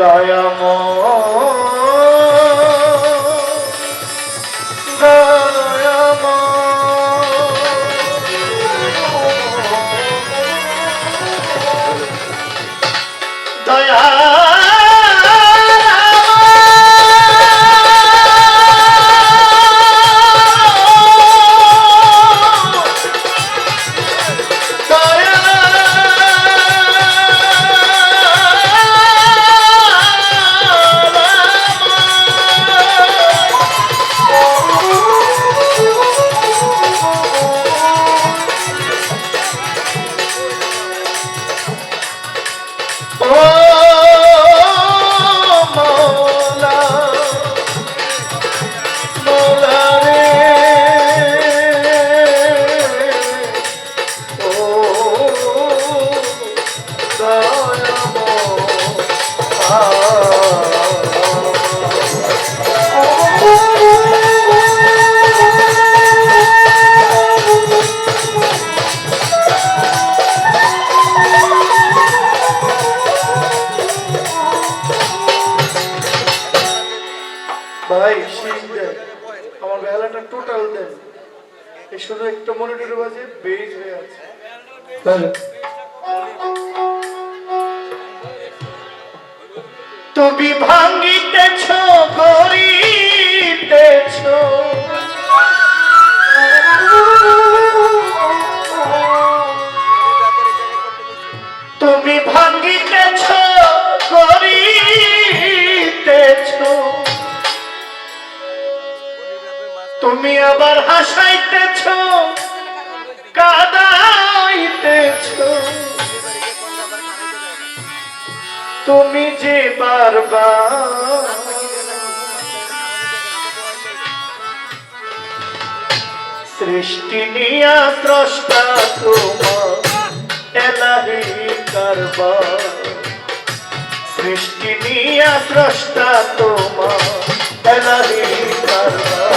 দয়াময় ভাই শীত দেন আমার টোটাল দেন। শুধু একটা মনিটরে বাজে বেজ হয়ে আছে। তুমি ভাঙিতেছ করিতেছ তুমি ভাঙিতেছ করিতেছ তুমি আবার হাসাইতেছ কাদাইতেছ। তুমি বলছি বারবার। সৃষ্টি নিয়া ত্রষ্টা তোমার এলাহি সৃষ্টি নিয়া ত্রষ্টা তোমার এলাহি কারবার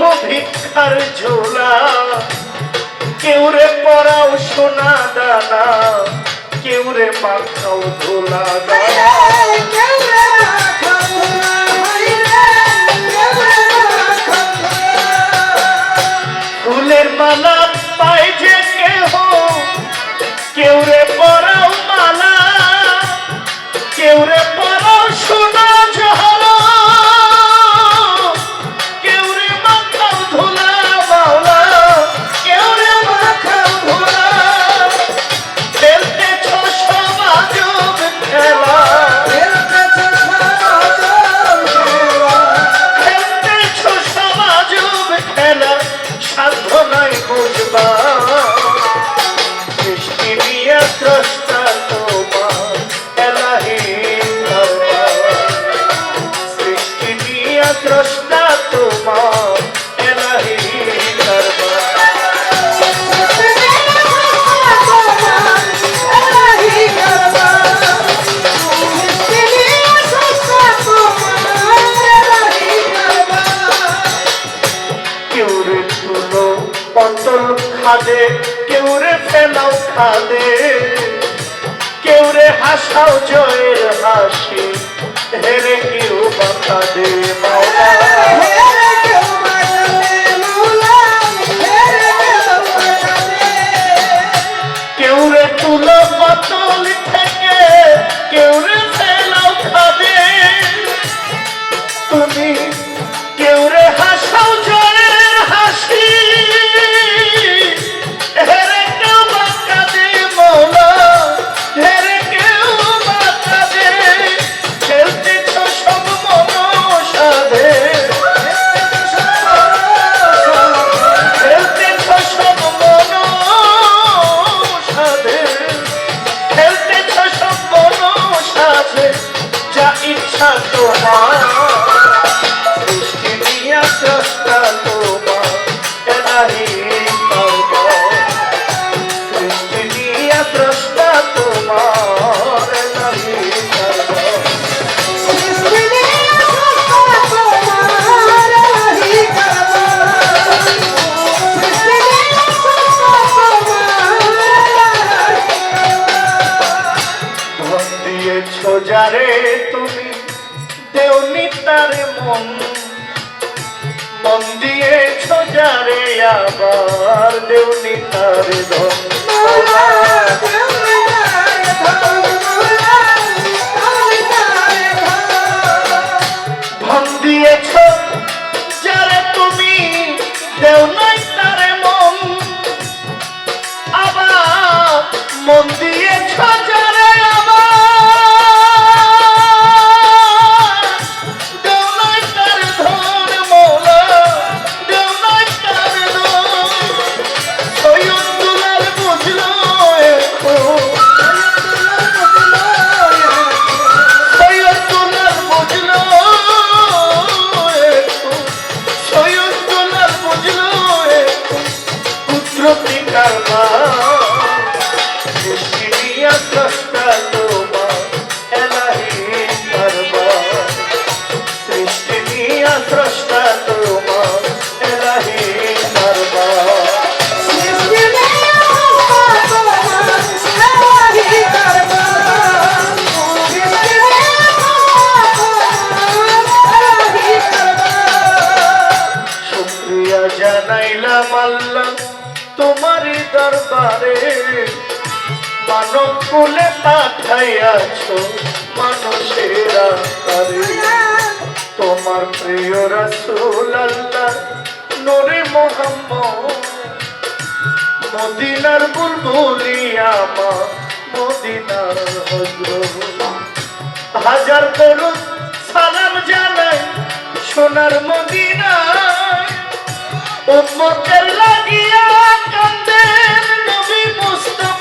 ভিক্ষার ঝোলা। কেউ রে পড়াও সোনা দানা কেউ রে মাখাও ধোলা দানা। আসি হেরে কেউ বাধা দেবা কুলে পাঠাইয়াছ মানুষের তোমার প্রিয় রাসূল আল্লাহ নূরে মোহাম্মদ। মদিনার বুলবুলিয়া মা মদিনার হজরত। হাজার করুন সালাম জানাই সোনার মদিনায়। উম্মতের লাগিয়া কান্দেন নবী মুস্তাফা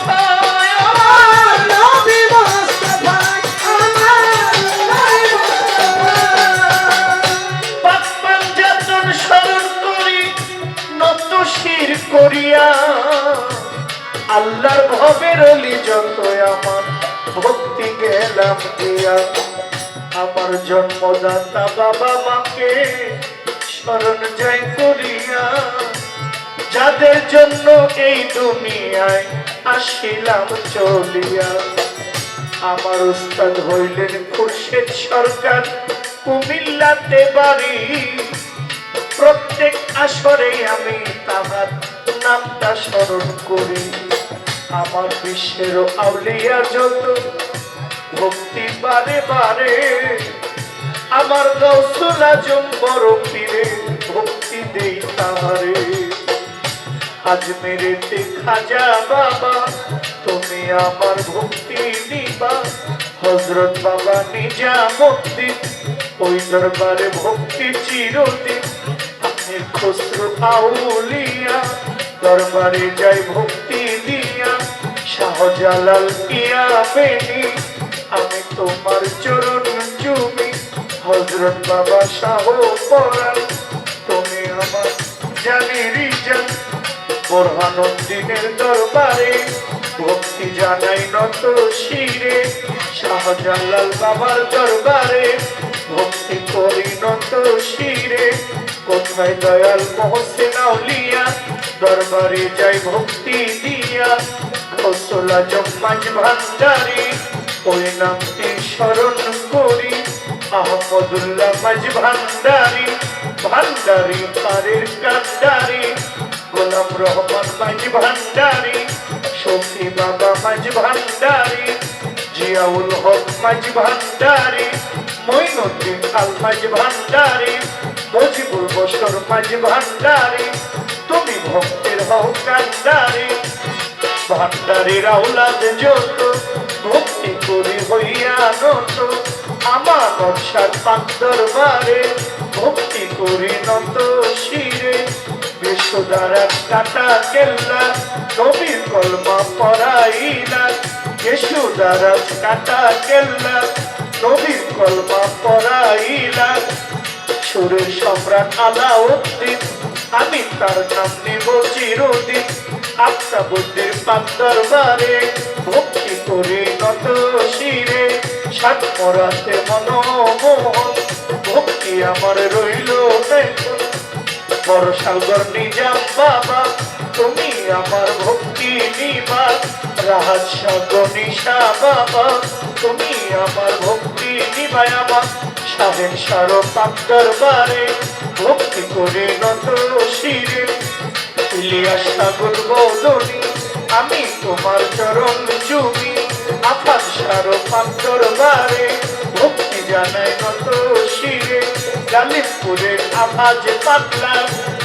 করিয়া, আল্লাহর ভবের যত আমার ভক্তি গেলাম দিয়া। আমার জন্মদাতা বাবা মাকে স্মরণ যাই করিয়া, যাদের জন্য এই দুনিয়ায় আসিলাম চলিয়া। আমার উস্তাদ হইলেন খুরশেদ সরকার, কুমিল্লাতে বাড়ি। আসরে আমি তাহার নামটা স্মরণ করি। আমার বিশ্বের আউলিয়া যত ভক্তি বারে বারে। আমার গৌসুল আজম বড় পীরে ভক্তি দেই তাহারে। আজ মেরেতে খাজা বাবা, তুমি আমার ভক্তি দিবা। হজরত বাবা নিজামুদ্দিন ওই দরবারে ভক্তি চিরদিন। খসরু আউলিয়া দরবারে যাই ভক্তি দিয়া, শাহজালাল পিয়া বেনি, আমি তোমার চরণ চুমি হজরত বাবা শাহ পরাণ, তুমি আমার জান বোরহানুদ্দিনের দরবারে ভক্তি জানাই নত শিরে, শাহজালাল বাবার দরবারে কোথায় দয়াল মহসিন আউলিয়া দরবারে যাই ভক্তি দিয়া। কৌশলা জম্মাজ ভান্ডারি, ওই নামটি স্মরণ করি। আহমদুল্লাহ মাঝ ভান্ডারি ভান্ডারি পারের কান্ডারি গোলাম রহমান মাঝ ভান্ডারি শফি বাবা মাঝ ভান্ডারি, জিয়াউল হক মাঝ ভান্ডারি মঈনুদ্দিন আল মাঝ ভান্ডারি। মজিবুল বসর মাঝ ভান্ডারি, তুমি ভক্তের হও কান্ডারি। ভান্ডারির আউলাদ যত ভক্তি করি হইয়া নত আমার নকশার পাক দরবারে ভক্তি করি নত শিরে। বিশ্বদারা কাটা কেল্লা নবীর কলমা পড়াইলা যশোদারা কাটা কেল্লা নবীর কলমা পড়াইলা সুরের সম্রাট আলাউদ্দিন, আমি তার নাম নিব চিরদিন। আত্মা বুদ্ধির পাক দরবারে, ভক্তি করে নত শিরে, সাত মরাতে মনোমোহন, ভক্তি আমার রইল বড় সাগর নিজাম বাবা, তুমি আমার ভক্তি নিবা রাহাত সাগর নিশা বাবা, তুমি আমার ভক্তি নিবাই আমার সাহেব সার পাক দরবারে ভক্তি করে নত শিরে। ইলিয়াস আগুন বদনি, আমি তোমার চরণ চুমি। আফাত সারো পান্তর বারে ভক্তি জানাই নত শিরে। গালিবপুরের আভাজ পাতলা,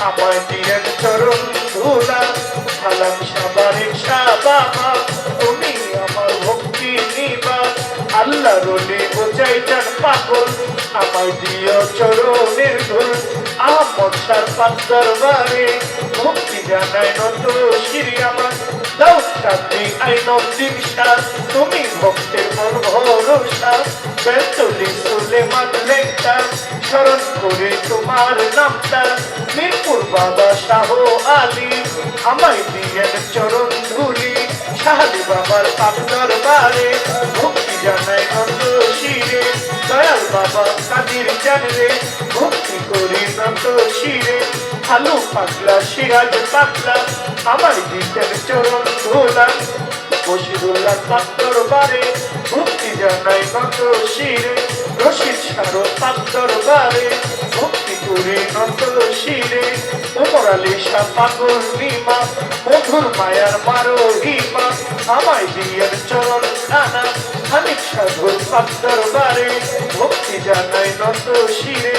আমায় দিয়েন চরণ ধুলা। সালাম সাবারে বাবা তুমি আমার ভক্তি নিবা। আল্লাহ রলি বোঝাইটার পাগল আমায় দিও চরণের ধুল আহমদ সার পাত্তার বারে ভক্তি জানাই নত শ্রী আমার। দাও শান্তি আইন দিশা তুমি ভক্তের মন ভরসা। বেতলি সুলেমান লেখা স্মরণ করে তোমার নামটা। মিরপুর বাবা শাহ আলী, আমায় দিয়েন চরণ ধুলি। শাহালি বাবার আপনার বারে ভক্তি জানাই নত বাবা কাদির জানরে ভক্তি করি নত শিরে আলু পাতলা সিরাজ পাতলা আমায় দিতেন চরণ ধোলা। বসিরুল্লাহ পাত্তর বারে, ভক্তি জানাই নত শিরে। রশিদ সারো পাত্তর বারে, ভক্তি করে নত শিরে। ওমর আলী শাহ পাগল নিমা, মধুর মায়ার মারো হিমা আমায় দিয়ের চরণ খানা খানিক সাধুর পাত্তর বারে ভক্তি জানাই নত শিরে।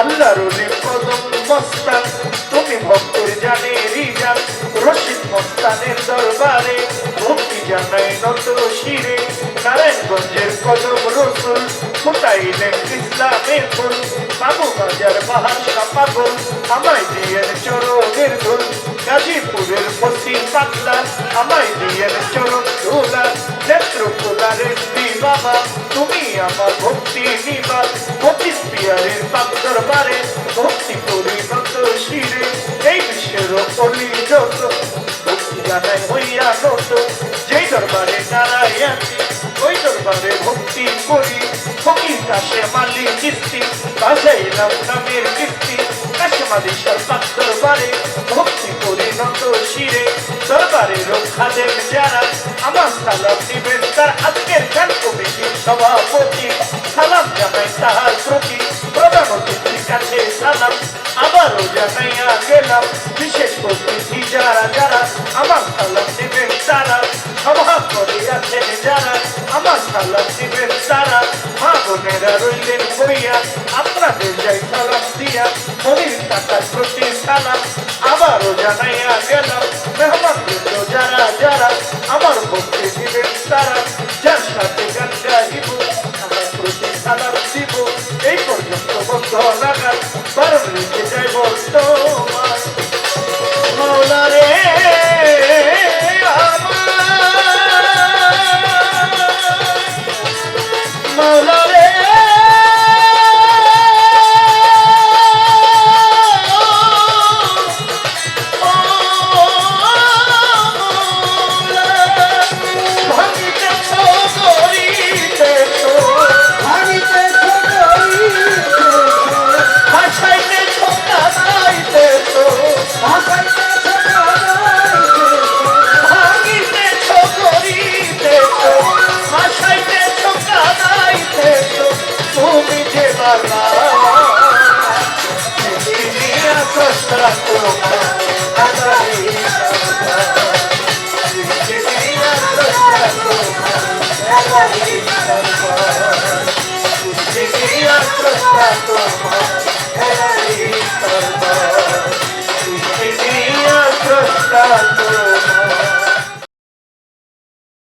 আল্লাহ রলি কদম মস্তান, তুমি ভক্তের জানে রিজান। রশিদ মস্তানের দরবারে, ভক্তি জানাই নত শিরে। নারায়ণগঞ্জের কদম রসুল, ফুটাইলেন ইসলামের ফুল। বাবু বাজার বাহার পাগল, আমায় দিয়েন চরণের ধুল। গাজীপুরের পশ্চিম পাতলা আমায় দিয়েন চরণ ধুলা নেত্রকোলারের বাবা তুমি আমার ভক্তি নিবাস পঁচিশ পিয়ারের পাক দরবারে, ভক্তি করি নত শিরে। এই বিশ্বের অলি যত ভক্তি জানাই হইয়া নত। যেই দরবারে আছি, ওই দরবারে ভক্তি করি। ফকির কাশে মালি কিস্তি বাজাইলাম নামের কিস্তি কাশে মালিশার পাক দরবারে দরবারে রক্ষা দেন যারা। আমার সালাম দিবেন তার আজকের গান কমিটির সভাপতি। সালাম জানাই তাহার প্রতি। প্রধান কাছে সালাম। আবারও জানাইয়া গেলাম, বিশেষ অতিথি যারা যারা আমার সালাম দিবেন তারা সভাপতি আছেন যারা, আমার সালাম দিবেন তারা, মা বোনেরা রইলেন বইয়া আপনাদের যাই সালাম দিয়া, মনির টাকার প্রতি সালাম। আবারও জানাইয়া গেলাম, মেহমানবৃন্দ যারা যারা আমার ভক্তি দিবেন তারা, যার যাইব